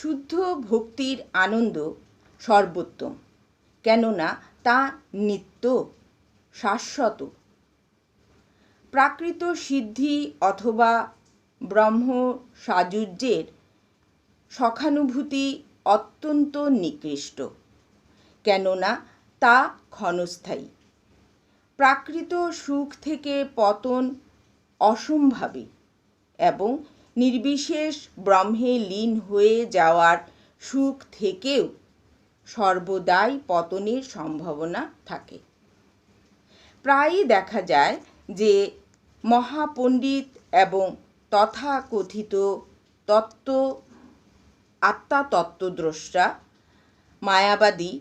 শুদ্ধ ভক্তির আনন্দ সর্বোত্তম। কেননা তা নিত্য শাশ্বত। প্রাকৃত সিদ্ধি অথবা ব্রহ্ম সাযুজ্যের সখানুভূতি অত্যন্ত নিকৃষ্ট, কেননা তা ক্ষণস্থায়ী। প্রাকৃত সুখ থেকে পতন অসম্ভাবী এবং নির্বিশেষ ব্রহ্মে লীন হয়ে যাওয়ার সুখ থেকেও সর্বদাই পতনের সম্ভাবনা থাকে। প্রায়ই দেখা যায় যে মহাপণ্ডিত এবং তথাকথিত তত্ত্ব আত্মাতত্ত্বদ্রষ্টা, মায়াবাদী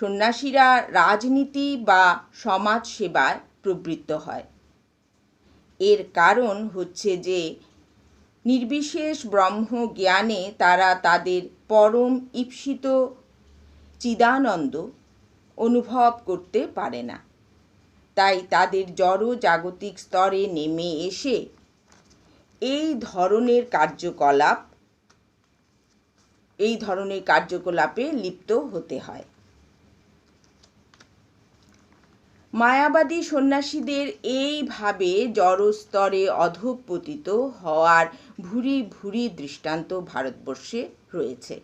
সন্ন্যাসীরা রাজনীতি বা সমাজ সেবায় প্রবৃত্ত হয়। এর কারণ হচ্ছে যে, নির্বিশেষ ব্রহ্ম জ্ঞানে তারা তাদের পরম ঈপ্সিত চিদানন্দ অনুভব করতে পারে না। তাই তাদের জড় জাগতিক স্তরে নেমে এসে এই ধরনের কার্যকলাপ, এই ধরনের কার্যকলাপে লিপ্ত হতে হয়। মায়াবাদী সন্ন্যাসীদের এইভাবে জড়স্তরে অধঃপতিত হওয়ার ভুরি ভুরি দৃষ্টান্ত ভারতবর্ষে রয়েছে।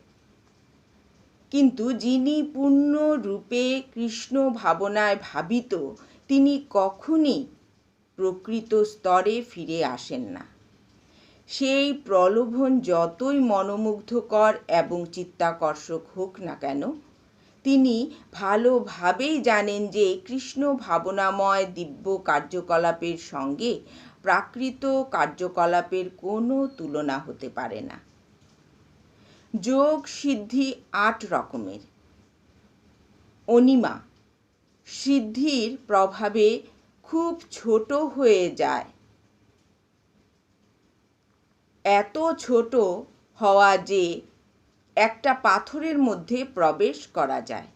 কিন্তু যিনি পূর্ণরূপে কৃষ্ণ ভাবনায় ভাবিত, তিনি কখনই প্রকৃত স্তরে ফিরে আসেন না। সেই প্রলোভন যতই মনোমুগ্ধকর এবং চিত্তাকর্ষক হোক না কেন তিনি ভালোভাবেই জানেন যে কৃষ্ণ ভাবনাময় দিব্য কার্যকলাপের সঙ্গে প্রাকৃত কার্যকলাপের কোনো তুলনা হতে পারে না। যোগ সিদ্ধি আট রকমের। অনিমা, সিদ্ধির প্রভাবে খুব ছোট হয়ে যায়। এত ছোট হওয়া যে একটা পাথরের মধ্যে প্রবেশ করা যায়।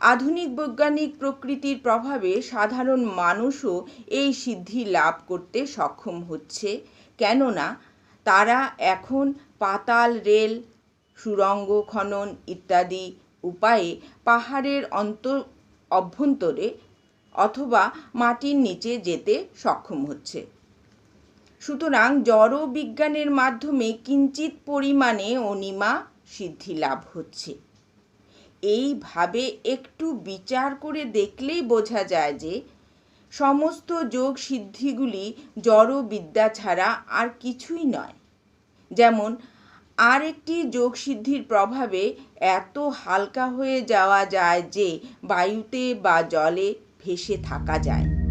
আধুনিক বৈজ্ঞানিক প্রকৃতির প্রভাবে সাধারণ মানুষও এই সিদ্ধি লাভ করতে সক্ষম হচ্ছে, কেননা তারা এখন পাতাল রেল, সুরঙ্গ খনন ইত্যাদি উপায়ে পাহাড়ের অন্ত, অভ্যন্তরে অথবা মাটির নিচে যেতে সক্ষম হচ্ছে। সুতরাং জড়বিজ্ঞানের মাধ্যমে কিঞ্চিত পরিমাণে অনিমা সিদ্ধি লাভ হচ্ছে। এইভাবে একটু বিচার করে দেখলেই বোঝা যায় যে সমস্ত যোগ সিদ্ধিগুলি জড় বিদ্যা ছাড়া আর কিছুই নয়। যেমন আর একটি যোগ সিদ্ধির প্রভাবে এত হালকা হয়ে যাওয়া যায় যে বায়ুতে বা জলে ভেসে থাকা যায়।